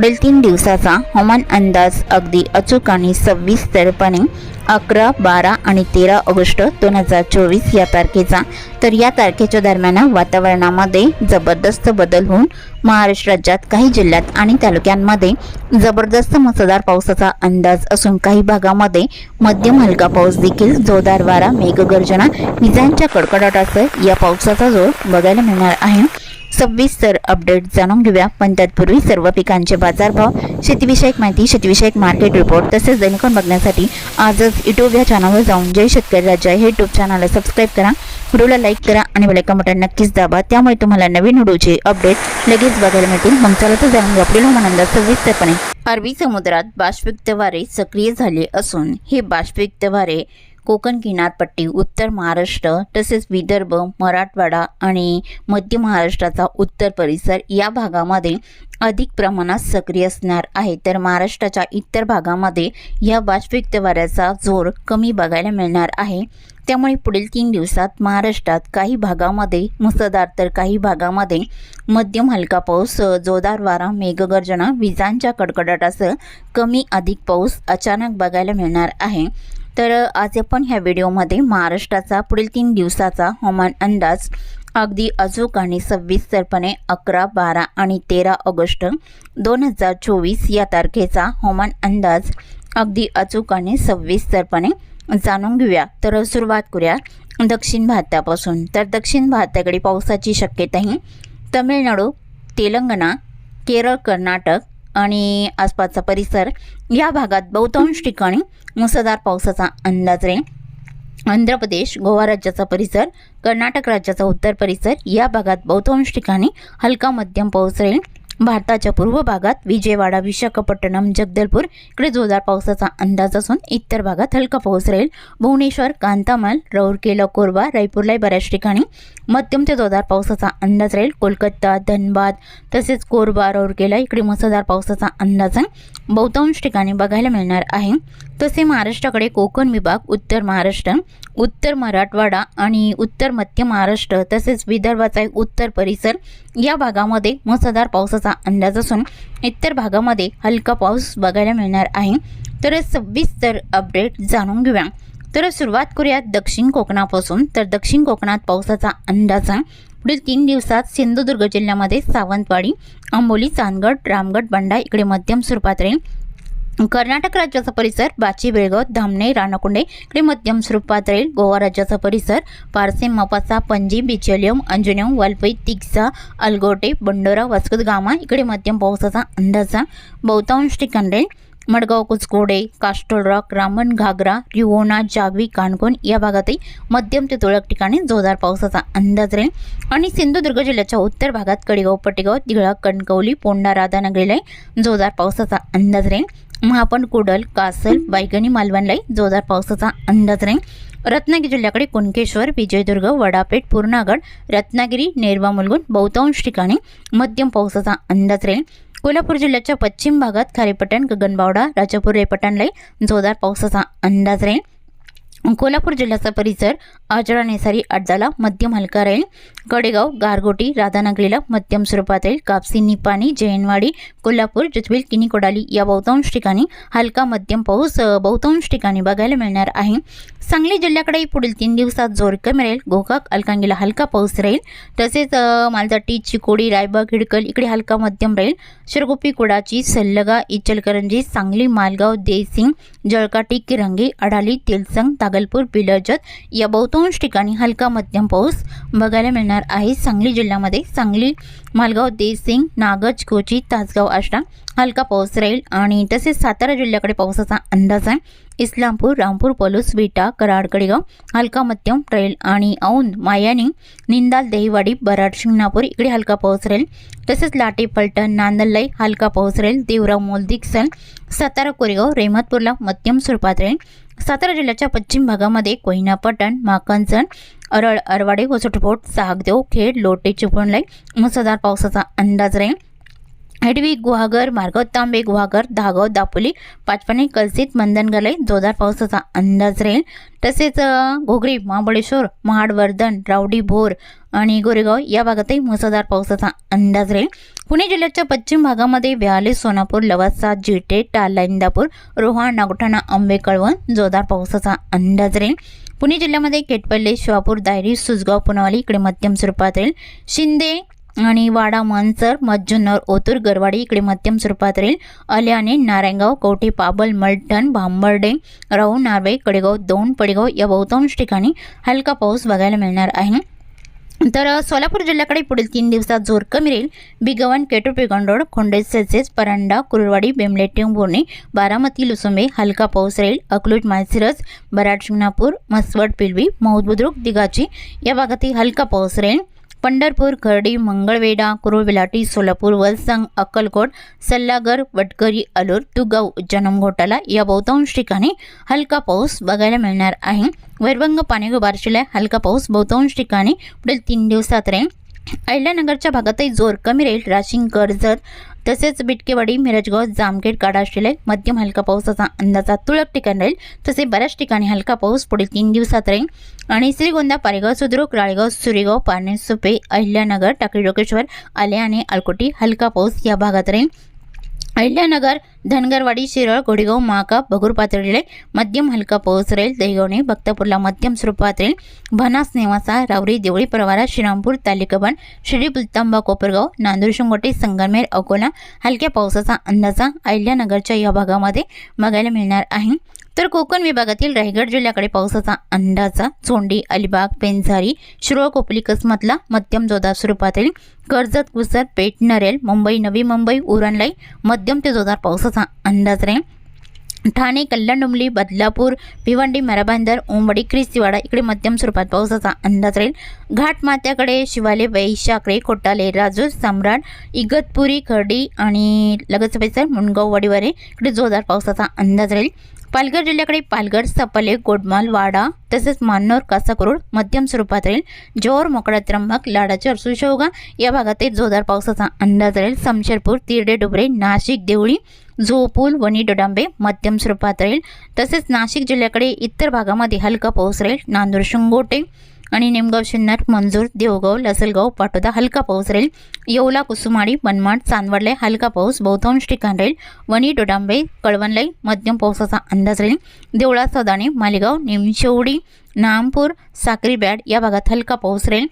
पुढील तीन दिवसाचा हवामान अंदाज अगदी अचूक आणि सविस्तरपणे अकरा बारा आणि तेरा ऑगस्ट दोन हजार चोवीस या तारखेचा. तर या तारखेच्या दरम्यान वातावरणामध्ये जबरदस्त बदल होऊन महाराष्ट्र राज्यात काही जिल्ह्यात आणि तालुक्यांमध्ये जबरदस्त मुसळधार पावसाचा अंदाज असून काही भागामध्ये मध्यम हलका पाऊस देखील जोरदार वारा मेघगर्जना विजांच्या कडकडाटासह या पावसाचा जोर बघायला मिळणार आहे. सविस्तर अपडेट जाणून घेऊया. पण तत्पूर्वी सर्व पिकांचे बाजारभाव शेतीविषयक माहिती शेतीविषयक मार्केट रिपोर्ट तसेच दैनिकन बघण्यासाठी आजच युट्यूब या चॅनलवर जाऊन जय शेतकरी राज्य हे युट्यूब चॅनलला सबस्क्राईब करा. व्हिडिओला लाईक करा आणि बेलायकन बटन नक्कीच दाबा. त्यामुळे तुम्हाला नवीन व्हिडिओचे अपडेट लगेच बघायला मिळतील. मग चला तर जाणून घेऊ आपले हवामान सविस्तरपणे. अरबी समुद्रात बाष्पयुक्त वारे सक्रिय झाले असून हे बाष्पयुक्त वारे कोकण किनारपट्टी उत्तर महाराष्ट्र तसेच विदर्भ मराठवाडा आणि मध्य महाराष्ट्राचा उत्तर परिसर या भागामध्ये अधिक प्रमाणात सक्रिय असणार आहे. तर महाराष्ट्राच्या इतर भागामध्ये या बाष्पयुक्त वाऱ्याचा जोर कमी बघायला मिळणार आहे. त्यामुळे पुढील तीन दिवसात महाराष्ट्रात काही भागामध्ये मुसळधार तर काही भागामध्ये मध्यम हलका पाऊस जोरदार वारा मेघगर्जना विजांच्या कडकडाटासह कमी अधिक पाऊस अचानक बघायला मिळणार आहे. तर आज आपण ह्या व्हिडिओमध्ये महाराष्ट्राचा पुढील तीन दिवसाचा हवामान अंदाज अगदी अचूक आणि सविस्तरपणे अकरा बारा आणि तेरा ऑगस्ट दोन हजार चोवीस या तारखेचा हवामान अंदाज अगदी अचूक आणि सविस्तरपणे जाणून घेऊया. तर सुरुवात करूया दक्षिण भारतापासून. तर दक्षिण भारताकडे पावसाची शक्यताही तमिळनाडू तेलंगणा केरळ कर्नाटक आणि आसपासचा परिसर या भागात बहुतांश ठिकाणी मुसळधार पावसाचा अंदाज राहील. आंध्र प्रदेश गोवा राज्याचा परिसर कर्नाटक राज्याचा उत्तर परिसर या भागात बहुतांश ठिकाणी हलका मध्यम पाऊस राहील. भारताच्या पूर्व भागात विजयवाडा विशाखापट्टणम जगदलपूर इकडे जोरदार पावसाचा अंदाज असून इतर भागात हलका पाऊस राहील. भुवनेश्वर कांतामाल राऊरकेला कोरबा रायपूरलाही बऱ्याच ठिकाणी मध्यम ते जोरदार पावसाचा अंदाज राहील. कोलकाता धनबाद तसेच कोरबा राऊरकेला इकडे मुसळधार पावसाचा अंदाज आहे बहुतांश ठिकाणी बघायला मिळणार आहे. तसे महाराष्ट्राकडे कोकण विभाग उत्तर महाराष्ट्र उत्तर मराठवाडा आणि उत्तर मध्य महाराष्ट्र तसेच विदर्भाचा एक उत्तर परिसर या भागामध्ये मुसळधार पावसाचा अंदाज असून इतर भागामध्ये हलका पाऊस बघायला मिळणार आहे. तर सविस्तर अपडेट जाणून घेऊया. तर सुरुवात करूया दक्षिण कोकणापासून. तर दक्षिण कोकणात पावसाचा अंदाज आहे. पुढील तीन दिवसात सिंधुदुर्ग जिल्ह्यामध्ये सावंतवाडी आंबोली चांदगड रामगड बंडा इकडे मध्यम स्वरूपात राहील. कर्नाटक राज्याचा परिसर बाची बेळगाव धामणे रानकुंडे इकडे मध्यम स्वरूपात राहील गोवा राज्याचा परिसर पारसे मपासा पणजी बिचोलियम अंजुनियम वालपई तिक्सा अलगोटे बंडोरा वास्कुद गामा इकडे मध्यम पावसाचा अंदाज आहे. बहुतांश ठिकाण राहील मडगाव कुचकोडे कास्टोल रॉक रामण घागरा रिवोना जागवी काणकोण या भागातही मध्यम ते तुरळक ठिकाणी जोरदार पावसाचा अंदाज राहील आणि सिंधुदुर्ग जिल्ह्याच्या उत्तर भागात कडेगाव पटेगाव दिघळा कणकवली पोंडा राधानगरीला जोरदार पावसाचा अंदाज राहील महापण कुडल कासल बायगणी मालवणलाही जोरदार पावसाचा अंदाज राहील रत्नागिरी जिल्ह्याकडे कुणकेश्वर विजयदुर्ग वडापेठ पूर्णागड रत्नागिरी नेरवा मुलगुण बहुतांश ठिकाणी मध्यम पावसाचा अंदाज राहील. कोल्हापूर जिल्ह्याच्या पश्चिम भागात खारेपटण गगनबावडा राजापूर रेपटणलाही जोरदार पावसाचा अंदाज राहील. कोल्हापूर जिल्ह्याचा परिसर आजरा नेसारी अड्डाला मध्यम हलका राहील. कडेगाव गारगोटी राधानगरीला मध्यम स्वरूपात राहील. कापसी निपाणी जैनवाडी कोल्हापूर जिथविल किनी कोडाली या बहुतांश ठिकाणी हलका मध्यम पाऊस बहुतांश ठिकाणी बघायला मिळणार आहे. सांगली जिल्ह्याकडे पुढील तीन दिवसात जोर कमी राहील. गोकाक अलकांगीला हलका पाऊस राहील. तसेच मालजाटी मालदाटी चिकोडी रायबाग हिडकल इकडे हलका मध्यम राहील. शिरगोपी कुडाची सल्लगा इचलकरंजी सांगली मालगाव देसिंग जळकाटी किरंगी अडाली तेलसंग तागलपूर बिलजत या बहुतांश ठिकाणी हलका मध्यम पाऊस बघायला मिळणार आहे. सांगली जिल्ह्यामध्ये सांगली मालगाव देसिंग नागज कोची तासगाव आष्टा हलका पाऊस राहील आणि तसेच सातारा जिल्ह्याकडे पावसाचा अंदाज आहे. इस्लामपूर रामपूर पलूस विटा कराड कडेगाव हलका मध्यम राहील आणि औंध मायानी निंदाल देहीवाडी बराड शिंगणापूर इकडे हलका पाऊस राहील. तसेच लाटे पलटण नांदललाई हलका पाऊस राहील. देवराव मोलदिकसल सातारा कोरेगाव रेहमतपूरला मध्यम स्वरूपात राहील. सातारा जिल्ह्याच्या पश्चिम भागामध्ये कोयना पटण अरळ अरवाडे वसटफोट सागदेव खेड लोटे चिपळणलाई मुसळधार पावसाचा अंदाज राहील. हेडवी गुहागर मार्गाव तांबे गुहागर धागाव दापोली पाचपणे कलसित मंदनगलई जोरदार पावसाचा अंदाज राहील. तसेच घोगरी महाबळेश्वर महाडवर्धन रावडी भोर आणि गोरेगाव या भागातही मुसळधार पावसाचा अंदाज राहील. पुणे जिल्ह्याच्या पश्चिम भागामध्ये व्याले सोनापूर लवासा जिटे टाला इंदापूर रोहा नागोठाणा आंबे कळवण जोरदार पावसाचा अंदाज राहील. पुणे जिल्ह्यामध्ये केटपल्ले शिवापूर दायरी सुसगाव पुनावाली इकडे मध्यम स्वरूपात राहील. शिंदे आणि वाडा मनसर मज्जुन्नर ओतूर गरवाडी इकडे मध्यम स्वरूपात राहील अल्याने नारायणगाव कवठे पाबल मलटण भांबर्डे राऊ नार्वे कडेगाव दोन पडेगाव या बहुतांश ठिकाणी हलका पाऊस बघायला मिळणार आहे. तर सोलापूर जिल्ह्याकडे पुढील तीन दिवसात जोर कमी राहील. बिगवन केटू पेगंडोड खोंडेज सेल्सिअस परांडा कुरवाडी बेमले टेंभुर्णी बारामती लुसुंबे हलका पाऊस राहील. अकलूट मायसिरस बराड शिंगणापूर मसवड पिलवी मौद बुद्रुक दिगाची या भागातही हलका पाऊस राहील. पंढरपूर खर्डी मंगळवेढा कुरुविलाटी सोलापूर वलसंग अक्कलकोट सल्लागर वटकरी अलूर तुगाव जनम घोटाला या बहुतांश ठिकाणी हलका पाऊस बघायला मिळणार आहे. वैरभंग पाणीगो बार्शीला हलका पाऊस बहुतांश ठिकाणी पुढील तीन दिवसात राहील. अहिल्यानगरच्या भागातही जोर कमी राहील. राशिंग कर्जत तसेच बिटकेवाडी मिरजगाव जामखेड काडा शिलाई मध्यम हलका पावसाचा अंदाजा तुळक ठिकाणी राहील. तसे बऱ्याच ठिकाणी हलका पाऊस पुढील तीन दिवसात राहील. आणि श्रीगोंदा पारेगाव सुद्रुक राळेगाव सुरेगाव पारणे सुपे अहिल्यानगर टाकळी डोकेश्वर आले आणि अलकोटी हलका पाऊस या भागात राहील. अहिल्यानगर धनगरवाडी शिरळ गोडेगाव महाका भगूर पातळीला मध्यम हलका पाऊस राहील दहिगवणे भक्तपूरला मध्यम स्वरूपात राहील भनास नेवासा रावरी देवळी प्रवारा श्रीरामपूर तालिकाबण श्री पुलतांबा कोपरगाव नांदूर शिंगोटे संगमेर अकोला हलक्या पावसाचा अंदाजा अहिल्यानगरच्या या भागामध्ये बघायला मिळणार आहे तर कोकण विभागातील रायगड जिल्ह्याकडे पावसाचा अंदाजा चोंडी अलिबाग पेंझारी शिरोळ कोपली कसमतला मध्यम जोरदार स्वरूपात येईल कर्जत कुसर पेठ नरेल मुंबई नवी मुंबई उरणलाई मध्यम ते जोरदार पावसाचा अंदाज राहील. ठाणे कल्याण डोंबली बदलापूर भिवंडी मराबांदर उंबडी क्रिस्तीवाडा इकडे मध्यम स्वरूपात पावसाचा अंदाज राहील. घाटमात्याकडे शिवाले वैशाकडे कोटाले राजूर सम्राट इगतपुरी खर्डी आणि लगत पैसर मुंडगाव वडीवारे इकडे जोरदार पावसाचा अंदाज राहील. पालघर जिल्ह्याकडे पालघर सपले गोडमाल वाडा तसेच मान्नोर कासाकरोड मध्यम स्वरूपात राहील जोर मोकळा त्र्यंबक लाडाचर सुशोगा या भागातील जोरदार पावसाचा अंदाज राहील. समशेरपूर तिरडे डुबरे नाशिक देवळी झोपूल वणी डोडांबे मध्यम स्वरूपात राहील. तसेच नाशिक जिल्ह्याकडे इतर भागामध्ये हलका पाऊस राहील. नांदूर शिंगोटे आणि निमगाव शिन्नर मंजूर देवगाव लसलगाव पाटोदा हलका पाऊस राहील येवला कुसुमाडी मनमाड चांदवडले हलका पाऊस बहुतांश ठिकाण राहील वणी डोडांबे कळवणलाई मध्यम पावसाचा अंदाज राहील देवळा सदाणे मालेगाव निमशेवडी नामपूर साक्रीबॅड या भागात हलका पाऊस राहील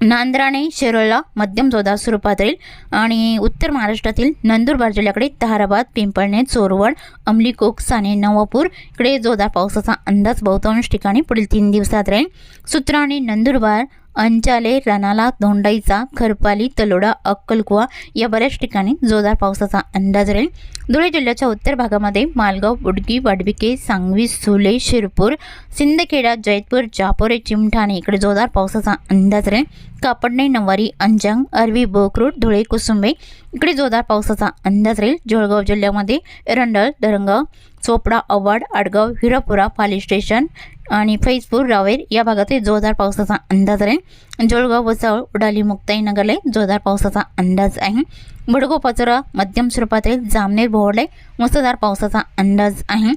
नांद्राने शिरोळला मध्यम जोरदार स्वरूपात राहील आणि उत्तर महाराष्ट्रातील नंदुरबार जिल्ह्याकडे ताराबाद पिंपळणे चोरवड अमली कोक साने नवापूर इकडे जोरदार पावसाचा अंदाज बहुतांश ठिकाणी पुढील तीन दिवसात राहील. सुत्राणे नंदुरबार अंचाले रणाला धोंडाईचा खरपाली तलोडा अक्कलकुवा या बऱ्याच ठिकाणी जोरदार पावसाचा अंदाज राहील. धुळे जिल्ह्याच्या उत्तर भागामध्ये मालगाव बुडगी वाडविके सांगवी सुले शिरपूर सिंदखेडा जैतपूर जापोरे चिमठाणे इकडे जोरदार पावसाचा अंदाज राहील. कापडणे नवारी अंजंग अरवी बोकरूड धुळे कुसुंबे. इकडे जोरदार पावसाचा अंदाज राहील. जळगाव जिल्ह्यामध्ये एरंडळ दरंगाव चोपडा अवाड आडगाव हिरापुरा पाली स्टेशन आणि फैजपूर रावेर या भागातही जोरदार पावसाचा अंदाज राहील. जळगाव वसाळ उडाली मुक्ताईनगरला जोरदार पावसाचा अंदाज आहे. बडगो पाचोरा मध्यम स्वरूपातील जामनेर भोवडले मुसळधार पावसाचा अंदाज आहे.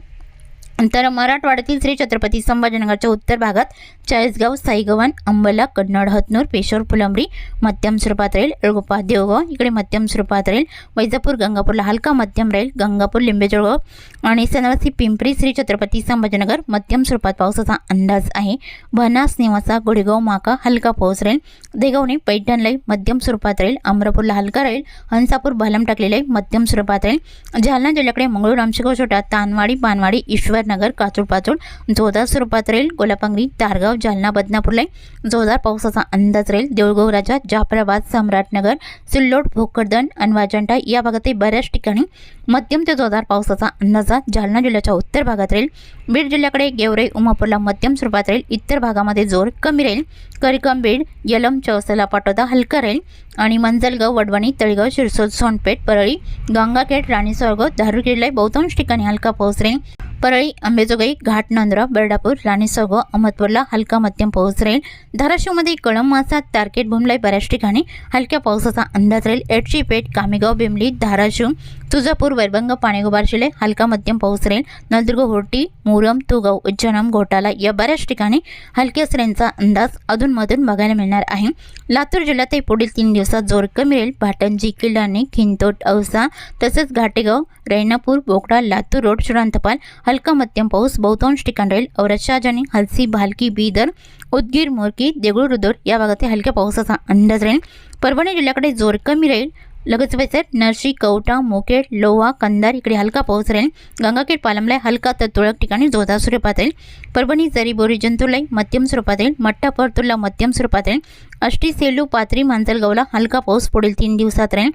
तर मराठवाड्यातील श्री छत्रपती संभाजीनगरच्या उत्तर भागात चाळीसगाव साईगव्हाण अंबला कन्नड हतनूर पेशोर फुलंबरी मध्यम स्वरूपात राहील एळगोपा देवगाव इकडे मध्यम स्वरूपात राहील वैजापूर गंगापूरला हलका मध्यम राहील गंगापूर लिंबेजळगाव आणि सनवासी पिंपरी श्री छत्रपती संभाजीनगर मध्यम स्वरूपात पावसाचा अंदाज आहे. भनास निवासा गोडेगाव माका हलका पाऊस राहील. देगावने पैठणलाई मध्यम स्वरूपात राहील. अमरापूरला हलका राहील. हंसापूर भालम टाकलेले मध्यम स्वरूपात राहील. जालना जिल्ह्याकडे मंगळूर आमशेगाव छोटा तानवाडी पानवाडी नगर काचूड पाचूड जोरदार स्वरूपात राहील गोलापंगरी तारगाव जालना बदनापूरला जोरदार पावसाचा अंदाज राहील देऊळगाव राजा जाफराबाद सम्राटनगर सिल्लोड भोकरदन अनवाजंटा या भागातही बऱ्याच ठिकाणी मध्यम ते जोरदार पावसाचा अंदाजा जालना जिल्ह्याच्या उत्तर भागात राहील बीड जिल्ह्याकडे गेवरे उमापूरला मध्यम स्वरूपात राहील इतर भागामध्ये जोर कमी राहील करिकम बीड यलम चौसला पाटोदा हलका राहील आणि मंजलगाव वडवणी तळेगाव शिरसोद सोनपेठ परळी गंगाखेड राणी सरगाव किल्ला बहुतांश ठिकाणी हलका पाऊस राहील परळी अंबेजोगाई घाट नांद्रा बर्डापूर राणीसोगो अहमदपूरला हलका मध्यम पाऊस राहील. धाराशिवमध्ये कळम मासात तारकेट भूमलाई बऱ्याच ठिकाणी. हलक्या पावसाचा अंदाज राहील. एडची पेठ कामेगाव बिमली धाराशिव तुळजापूर वैरभंग पाणेगोबार शिले हलका मध्यम पाऊस राहील. नलदुर्ग होर्टी मुरम तुगाव उज्जैनम घोटाला या बऱ्याच ठिकाणी हलक्या सरींचा अंदाज अधूनमधून बघायला मिळणार आहे. लातूर जिल्ह्यातही पुढील तीन दिवसात जोर कमी राहील. भाटंजी किल्लाने खिंतोट औसा तसेच घाटेगाव रैनापूर बोकडा लातूर रोड चुरांतपाल हलका मध्यम पाऊस बहुतांश ठिकाण राहील. औरत हलसी भालकी बीदर उदगीर मोरकी देगुळ रुदोर या भागात हलक्या पावसाचा अंदाज राहील. परभणी जिल्ह्याकडे जोर कमी राहील. लगेच पैसे नरशी कवटा मोकेट लोहा कंदार इकडे हलका पाऊस राहील. गंगाखेड पालमला हलका तर तुळक ठिकाणी जोरदार स्वरूपात राहील. परभणी जरी बोरी जंतुलाई मध्यम स्वरूपात राहील. मठ्ठा परतूरला मध्यम स्वरूपात राहील. अष्टी सेलू पाथरी मांजलगावला हलका पाऊस पुढील तीन दिवसात राहील.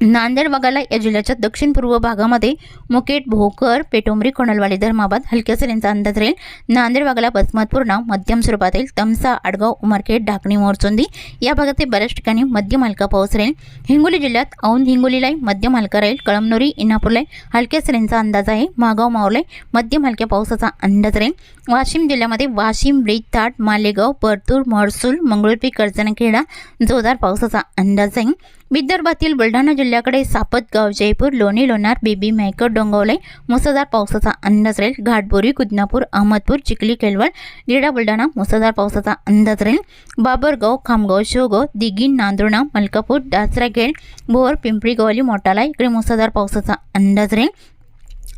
नांदेड वगाला या जिल्ह्याच्या दक्षिण पूर्व भागामध्ये मुकेट भोकर पेटोमरी कोणलवाडी धर्माबाद हलक्या सरींचा अंदाज राहील. नांदेड वगाला बसमतपूर्णा मध्यम स्वरूपात येईल तमसा आडगाव उमरखेड ढाकणी मोरचोंदी या भागात बऱ्याच ठिकाणी मध्यम हलका पाऊस राहील. हिंगोली जिल्ह्यात औंध हिंगोलीलाही मध्यम हलका राहील. कळमनुरी इनापूरलाय हलक्या सरींचा अंदाज आहे. मागाव मावलाई मध्यम हलक्या पावसाचा अंदाज राहील. वाशिम जिल्ह्यामध्ये वाशिम ब्रिजताट मालेगाव परतूर महसूल मंगळूरपी कर्जनखेडा जोरदार पावसाचा अंदाज आहे. विदर्भातील बुलढाणा जिल्ह्याकडे सापतगाव जयपूर लोणी लोणार बीबी मेहकर डोंगवले मुसळधार पावसाचा अंदाज राहील. घाटबोरी कुदनापूर अहमदपूर चिखली केळवळ निडा बुलढाणा मुसळधार पावसाचा अंदाज राहील. बाबरगाव खामगाव शिवगाव दिघी नांदुर्णा मलकापूर दासराखेड भोर पिंपरी गवली मोटाला इकडे मुसळधार पावसाचा अंदाज राहील.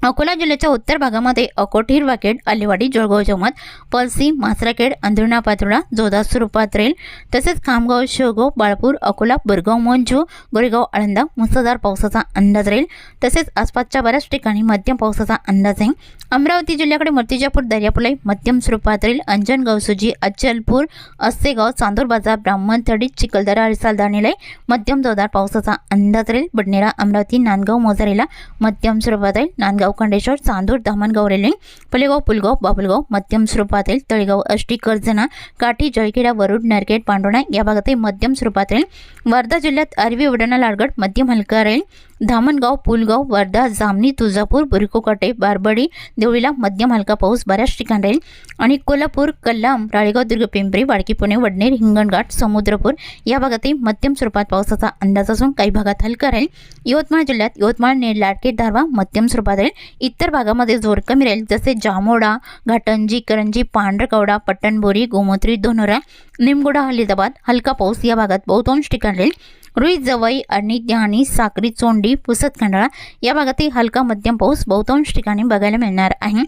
अकोला जिल्ह्याच्या उत्तर भागामध्ये अकोट हिरवाखेड अलिवाडी जळगाव जमत पलसी मासराखेड अंधुर्णा पातुळा जोरदार स्वरूपात रेल तसेच खामगाव शेवगाव बाळपूर अकोला बोरगाव मंजू गोरेगाव आळंदा मुसळधार पावसाचा अंदाज राहील तसेच आसपासच्या बऱ्याच ठिकाणी मध्यम पावसाचा अंदाज आहे. अमरावती जिल्ह्याकडे मूर्तिजापूर दर्यापुलाई मध्यम स्वरूपात राहील अंजनगाव सुजी अचलपूर अस्सेगाव चांदूर बाजार ब्राह्मणथडी चिखलदरा आणि मध्यम जोरदार पावसाचा अंदाज राहील बडनेरा अमरावती नांदगाव मोजारेला मध्यम स्वरूपात राहील नांदगाव खंडेश्वर चांदूर धामणगाव रेल्वे फलेगाव पुलगाव बाबुलगाव मध्यम स्वरूपातील तळेगाव अष्टी कर्जना काठी जळखेडा वरुड नरखेड पांडोणा या भागातही मध्यम स्वरूपात राहील वर्धा जिल्ह्यात अरवी उडाणा लाडगड मध्यम हलका राहील धामणगाव पुलगाव वर्धा जामनी तुळजापूर बुरकोकाटे बारबडी देवळीला मध्यम हलका पाऊस बऱ्याच ठिकाणी राहील. आणि कोल्हापूर कल्लाम राळेगाव दुर्ग पिंपरी वाडकी पुणे वडनेर हिंगणघाट समुद्रपूर या भागातही मध्यम स्वरूपात पावसाचा अंदाज असून काही भागात हलका राहील. यवतमाळ जिल्ह्यात यवतमाळ नेर लाडके धारवा मध्यम स्वरूपात राहील. इतर भागामध्ये जोर कमी राहील जसे जामोडा घाटंजी करंजी पांढरकवडा पट्टणबोरी गोमोत्री दोनोरा निमगोडा हलिदाबाद हलका पाऊस या भागात बहुतांश ठिकाणी राहील. रुई जवई आणि ध्यानी साक्री चोंडी पुसत खंडाळा या भागातही हलका मध्यम पाऊस बहुतांश ठिकाणी बघायला मिळणार आहे.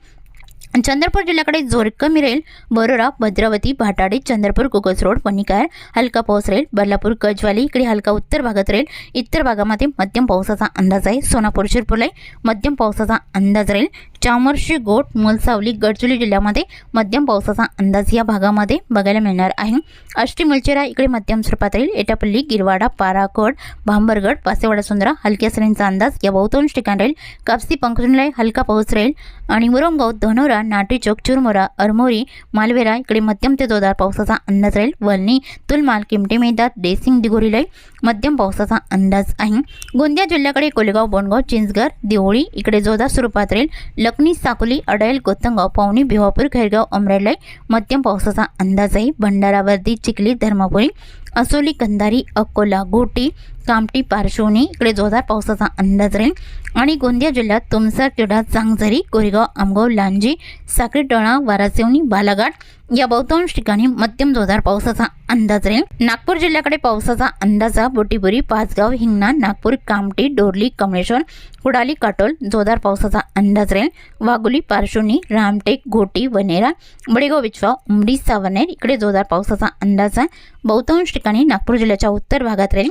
चंद्रपूर जिल्ह्याकडे जोर कमी राहील बरोरा भद्रावती भाटाडी चंद्रपूर कुकस रोड पणिकार हलका पाऊस राहील बदलापूर गजवाली इकडे हलका उत्तर भागात राहील इतर भागामध्ये मध्यम पावसाचा अंदाज आहे सोनापूर शिरपूरला मध्यम पावसाचा अंदाज राहील चामर्शी गोट मुलसावली गडचिरोली जिल्ह्यामध्ये मध्यम पावसाचा अंदाज या भागामध्ये बघायला मिळणार आहे. अष्टी मुलचेरा इकडे मध्यम स्वरूपात राहील. एटापल्ली गिरवाडा पाराकड भांबरगड पासेवाडा सुंदरा हलक्या सरींचा अंदाज या बहुतांश ठिकाण राहील. कापसी पंकजनला हलका पाऊस राहील. आणि मुरमगाव धनोरा नाटी चौक चुरमोरा अरमोरी मालवेरा इकडे मध्यम ते जोरदार पावसाचा अंदाज राहील. वलनी तुलमाल किमटे मैदात डेसिंग दिगोरीला मध्यम पावसाचा अंदाज आहे. गोंदिया जिल्ह्याकडे कोलेगाव बोंडगाव चिंचघर देवळी इकडे जोरदार स्वरूपात राहील. लखनी साकोली अडायल कोतंगाव पावणी भिवापूर खैरगाव अमरेलाई मध्यम पावसाचा अंदाज आहे. भंडारा वर्दी चिखली धर्मापुरी असोली कंधारी अकोला घोटी कामटी पारशिवनी इकडे जोरदार पावसाचा अंदाज राहील. आणि गोंदिया जिल्ह्यात तुमसर तिडा चांगझरी कोरेगाव आमगाव लांजी साखरी टोळा वारासेवनी बालाघाट या बहुतांश ठिकाणी मध्यम जोरदार पावसाचा अंदाज राहील. नागपूर जिल्ह्याकडे पावसाचा अंदाजा बोटीपुरी पाचगाव हिंगणा नागपूर कामटी डोरली कमळेश्वर कुडाली काटोल जोरदार पावसाचा अंदाज राहील. वाघोली पार्श्वनी रामटेक घोटी वनेरा बडेगाव विचवा उमडी सावनेर इकडे जोरदार पावसाचा अंदाज आहे. बहुतांश ठिकाणी नागपूर जिल्ह्याच्या उत्तर भागात राहील.